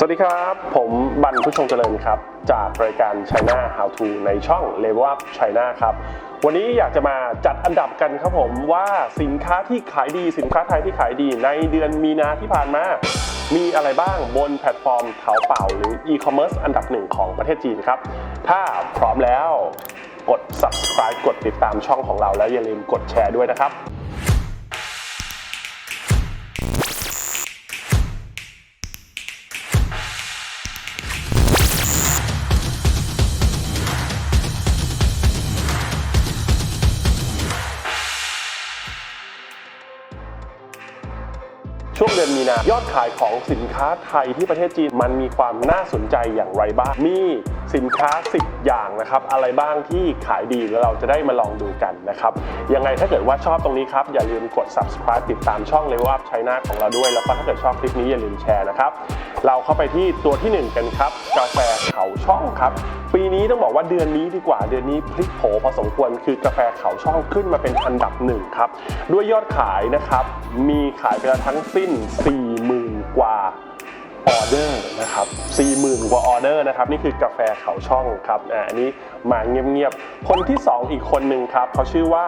สวัสดีครับ ผมบันผู้ชงเจริญครับ จากรายการ China How to ในช่อง Level Up China ครับ วันนี้อยากจะมาจัดอันดับกันครับผมว่าสินค้าที่ขายดีสินค้าไทยที่ขายดีในเดือนมีนาที่ผ่านมา มีอะไรบ้างบนแพลตฟอร์มเถาเป่าหรือ e-commerce อันดับหนึ่งของประเทศจีนครับ ถ้าพร้อมแล้ว กด subscribe กดติดตามช่องของเราแล้วอย่าลืมกดแชร์ด้วยนะครับ ช่วงเดือนมีนายอดขายของสินค้าไทยที่ประเทศจีนมันมีความน่าสนใจอย่างไรบ้าง มีสินค้า 10 อย่างนะครับ อะไรบ้างที่ขายดีแล้วเราจะได้มาลองดูกันนะครับ ยังไงถ้าเกิดว่าชอบตรงนี้ครับ อย่าลืมกด subscribe ติดตามช่อง Level Up China ของเราด้วย แล้วก็ถ้าเกิดชอบคลิปนี้อย่าลืมแชร์นะครับ เราเข้าไปที่ตัวที่ 1 กันครับ กาแฟเขาช่องครับ ปีนี้ต้องบอกว่าเดือนนี้ดีกว่าเดือนนี้พลิกโผพอสมควรคือกาแฟเขาช่องขึ้นมาเป็นอันดับหนึ่งครับ ด้วยยอดขายนะครับ มีขายไปแล้วทั้งสิ้น 40,000 กว่าออเดอร์นะครับ40,000 กว่าออเดอร์นะครับ นี่คือกาแฟเขาช่องครับอ่าอันนี้มาเงียบๆ คนที่ 2 อีกคนหนึ่งครับเขาชื่อว่า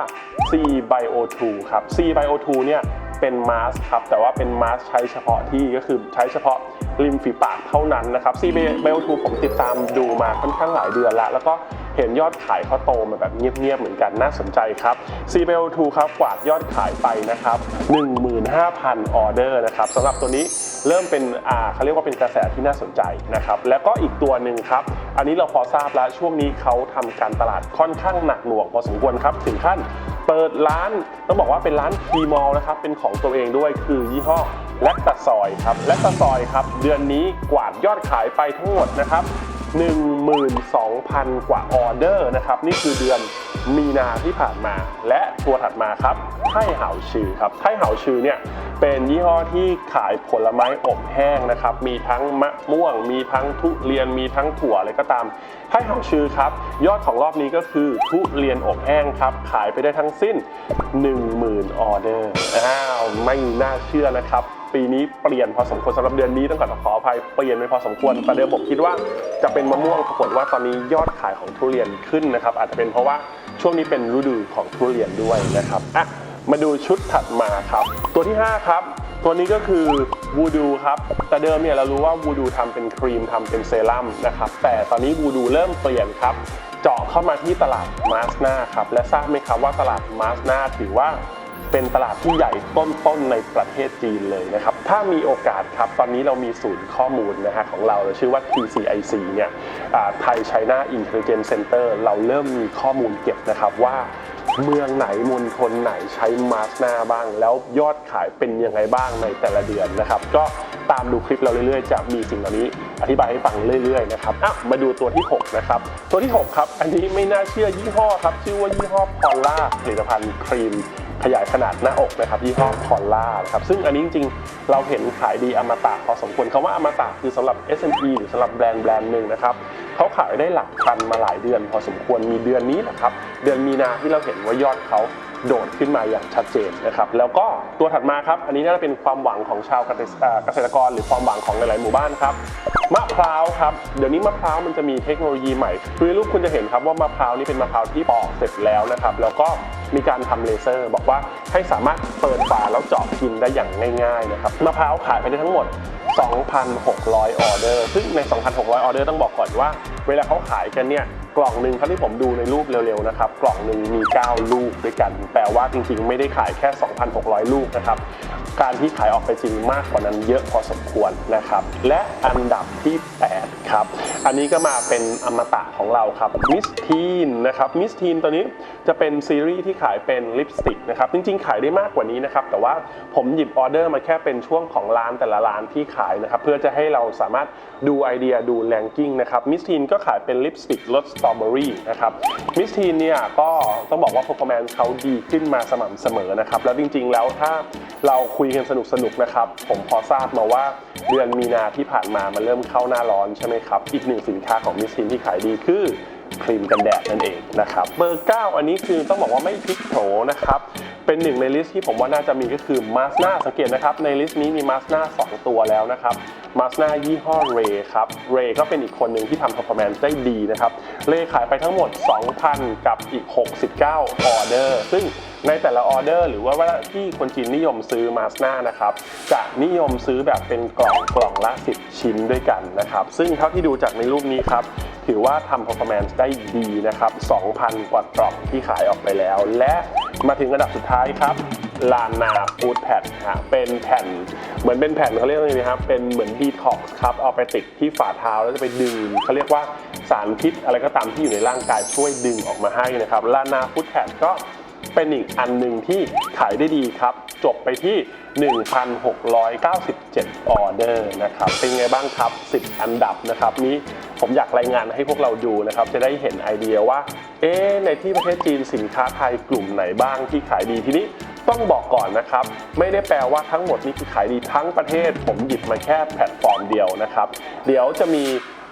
C Bio 2 ครับ C Bio 2 เนี่ย เป็นมาสครับแต่ว่าเป็นมาสใช้เฉพาะที่ก็คือใช้เฉพาะริมฝีปากเท่านั้นนะครับ C Bio 2ผมติดตามดูมาค่อนข้างหลายเดือนล้วแล้วก็เห็นยอดขายเขาโตมาแบบเงียบๆเหมือนกันน่าสนใจครับ C Bio 2ครับกวาดยอดขายไปนะครับ15,000 ออเดอร์นะครับสำหรับตัวนี้เริ่มเป็นอ่าเขาเรียกว่าเป็นกระแสที่น่าสนใจนะครับแล้วก็อีกตัวหนึ่งครับ อันนี้เราพอทราบแล้วช่วงนี้เขาทำการตลาดค่อนข้างหนักหน่วงพอสมควรครับถึงขั้น เปิดร้านต้องบอกว่าเป็นร้านทีมอลนะครับเป็นของตัวเองด้วยคือยี่ห้อและตะซอยครับและตะซอยครับเดือนนี้กวาดยอดขายไปทั้งหมดนะครับ 12,000 กว่าออเดอร์นะครับ นี่คือเดือนมีนาที่ผ่านมา และตัวถัดมาครับไท่เหาชื่อครับไท่เหาชื่อเนี่ยเป็นยี่ห้อที่ขายผลไม้อบแห้งนะครับ มีทั้งมะม่วง มีทั้งทุเรียน มีทั้งถั่วอะไรก็ตามไท่เหาชื่อครับ ยอดของรอบนี้ก็คือทุเรียนอบแห้งครับ ขายไปได้ทั้งสิ้น 10,000 ออเดอร์ อ้าว ไม่น่าเชื่อนะครับ ปีนี้เปลี่ยนพอสมควรสำหรับเดือนนี้ต้องขออภัยเปลี่ยนไปพอสมควรประเดิมผมคิดว่าจะเป็นมะม่วงปรากฏว่าตอนนี้ยอดขายของทุเรียนขึ้นนะครับอาจจะเป็นเพราะว่าช่วงนี้เป็นฤดูของทุเรียนด้วยนะครับอะมาดูชุดถัดมาครับ ตัวที่ 5 ครับ ตัวนี้ก็คือวูดูครับ แต่เดิมเนี่ยเรารู้ว่าวูดูทำเป็นครีมทำเป็นเซรั่มนะครับ แต่ตอนนี้วูดูเริ่มเปลี่ยนครับ เจาะเข้ามาที่ตลาดมาสนาครับ และทราบไหมครับว่าตลาดมาสนาถือว่า เป็นตลาดที่ใหญ่ต้นๆในประเทศจีนเลยนะครับ ถ้ามีโอกาสครับ ตอนนี้เรามีศูนย์ข้อมูลนะฮะของเราเราชื่อว่า TCIC เนี่ยไทย China Intelligence Center เราเริ่มมีข้อมูลเก็บนะครับว่าเมืองไหนมณฑลไหนใช้มาสนาบ้าง แล้วยอดขายเป็นยังไงบ้างในแต่ละเดือนนะครับ ก็ตามดูคลิปเราเรื่อยๆ จะมีสิ่งเหล่านี้อธิบายให้ฟังเรื่อยๆนะครับอะมาดูตัวที่ 6 นะครับ ตัวที่ 6 ครับ อันนี้ไม่น่าเชื่อยี่ห้อครับ ชื่อว่ายี่ห้อพอลล่าผลิตภัณฑ์ครีม ขยายขนาดหน้าอกนะครับยี่ห้อคอลล่านะครับซึ่งอันนี้จริงๆ เราเห็นขายดีอมตะพอสมควรคำว่าอมตะคือสำหรับ SME หรือสำหรับแบรนด์แบรนด์หนึ่งนะครับ เขาขายได้หลักพันมาหลายเดือน พอสมควรมีเดือนนี้แหละครับ เดือนมีนาที่เราเห็นว่ายอดเขาโดดขึ้นมาอย่างชัดเจนนะครับ แล้วก็ตัวถัดมาครับ อันนี้น่าจะเป็นความหวังของชาวเกษตรกร หรือความหวังของหลาย ๆ หมู่บ้านครับมะพร้าวครับ เดี๋ยวนี้มะพร้าวมันจะมีเทคโนโลยีใหม่คือรูปคุณจะเห็นครับว่ามะพร้าวนี่เป็นมะพร้าวที่ปอกเสร็จแล้วนะครับ แล้วก็มีการทำเลเซอร์ บอกว่าให้สามารถเปิดฝาแล้วเจาะกินได้อย่างง่าย ๆ นะครับ มะพร้าวขายไปได้ทั้งหมด2,600 ออเดอร์ ซึ่งใน 2,600 ออเดอร์ต้องบอกก่อนว่า เวลาเขาขายกันเนี่ย กล่องหนึ่งเท่าที่ผมดูในรูปเร็วๆนะครับ กล่องหนึ่งมี 9 ลูกด้วยกัน แปลว่าจริงๆ ไม่ได้ขายแค่ 2,600 ลูกนะครับ การที่ขายออกไปจริงมากกว่านั้นเยอะพอสมควรนะครับ และอันดับที่ 8 ครับ อันนี้ก็มาเป็นอมตะของเราครับมิสทีนนะครับมิสทีนตัวนี้จะเป็นซีรีส์ที่ขายเป็นลิปสติกนะครับ จริงๆ ขายได้มากกว่านี้นะครับ แต่ว่าผมหยิบออเดอร์มาแค่เป็นช่วงของร้านแต่ละร้านที่ขายนะครับ เพื่อจะให้เราสามารถดูไอเดียดูแรงกิ้งนะครับมิสทีนก็ขายเป็นลิปสติกรสสตรอเบอรี่นะครับมิสทีนเนี่ยก็ต้องบอกว่า performance เขาดีขึ้นมาสม่ำเสมอนะครับ แล้วจริงๆแล้วถ้าเราคุยกันสนุกๆนะครับ ผมพอทราบมาว่าเดือนมีนาที่ผ่านมามันเริ่มเข้าหน้าร้อนใช่ไหมครับ อีกหนึ่งสินค้าของมิสทีนที่ขายดีคือ ครีมกันแดดนั่นเองนะครับเบอร์ 9 อันนี้คือต้องบอกว่าไม่พลิกโผนะครับเป็นหนึ่งในลิสต์ที่ผมว่าน่าจะมีก็คือมาสนาสังเกตนะครับในลิสต์นี้มีมาสนา2ตัวแล้วนะครับมาส d a ยี่ห้อเรครับเรก็เป็นอีกคนหนึ่งที่ทำ performance ได้ดีนะครับเรขายไปทั้งหมด 2,000 กับอีก 69 ออเดอร์ ซึ่งในแต่ละออเดอร์หรือว่าว่าที่คนจีนนิยมซื้อมาส d a นะครับจะนิยมซื้อแบบเป็นกล่องกล่องละ 10 ชิ้นด้วยกันนะครับซึ่งเท่าที่ดูจากในรูปนี้ครับ ถือว่าทำ performance ได้ดีนะครับ 2,000 กว่ากล่องที่ขายออกไปแล้ว และมาถึงอันดับสุดท้ายครับลานาฟูดแพดฮะเป็นแผ่นเหมือนเป็นแผ่นเขาเรียกว่าไงนะครับเป็นเหมือนดีท็อกซ์ครับเอาไปติดที่ฝ่าเท้าแล้วจะไปดึงเขาเรียกว่าสารพิษอะไรก็ตามที่อยู่ในร่างกายช่วยดึงออกมาให้นะครับลานาฟูดแพดก็เป็นอีกอันหนึ่งที่ขายได้ดีครับ จบไปที่ 1,697 ออเดอร์นะครับ เป็นไงบ้างครับ 10 อันดับนะครับนี้ผมอยากรายงานให้พวกเราดูนะครับ จะได้เห็นไอเดียว่า เอ๊ในที่ประเทศจีนสินค้าไทยกลุ่มไหนบ้างที่ขายดีทีนี้ต้องบอกก่อนนะครับ ไม่ได้แปลว่าทั้งหมดนี้คือขายดีทั้งประเทศ ผมหยิบมาแค่แพลตฟอร์มเดียวนะครับ เดี๋ยวจะมี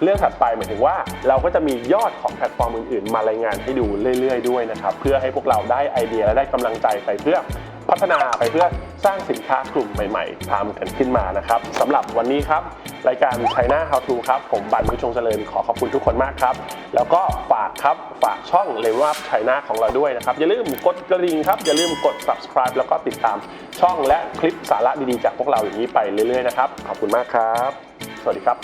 เรื่องถัดไปหมายถึงว่า เราก็จะมียอดของแพลตฟอร์มอื่นๆ มารายงานให้ดูเรื่อย ๆ ด้วยนะครับ เพื่อให้พวกเราได้ไอเดียและได้กำลังใจไปเพื่อ พัฒนาไปเพื่อสร้างสินค้ากลุ่มใหม่ๆทำกันขึ้นมานะครับสำหรับวันนี้ครับ รายการ China How To ครับ ผมบันพุชงเจริญขอขอบคุณทุกคนมากครับ แล้วก็ฝากครับฝากช่องเลเวล Up China ของเราด้วยนะครับ อย่าลืมกดกระดิ่งครับ อย่าลืมกด subscribe แล้วก็ติดตามช่องและคลิปสาระดีๆ จากพวกเราอย่างนี้ไปเรื่อยๆนะครับขอบคุณมากครับ สวัสดีครับ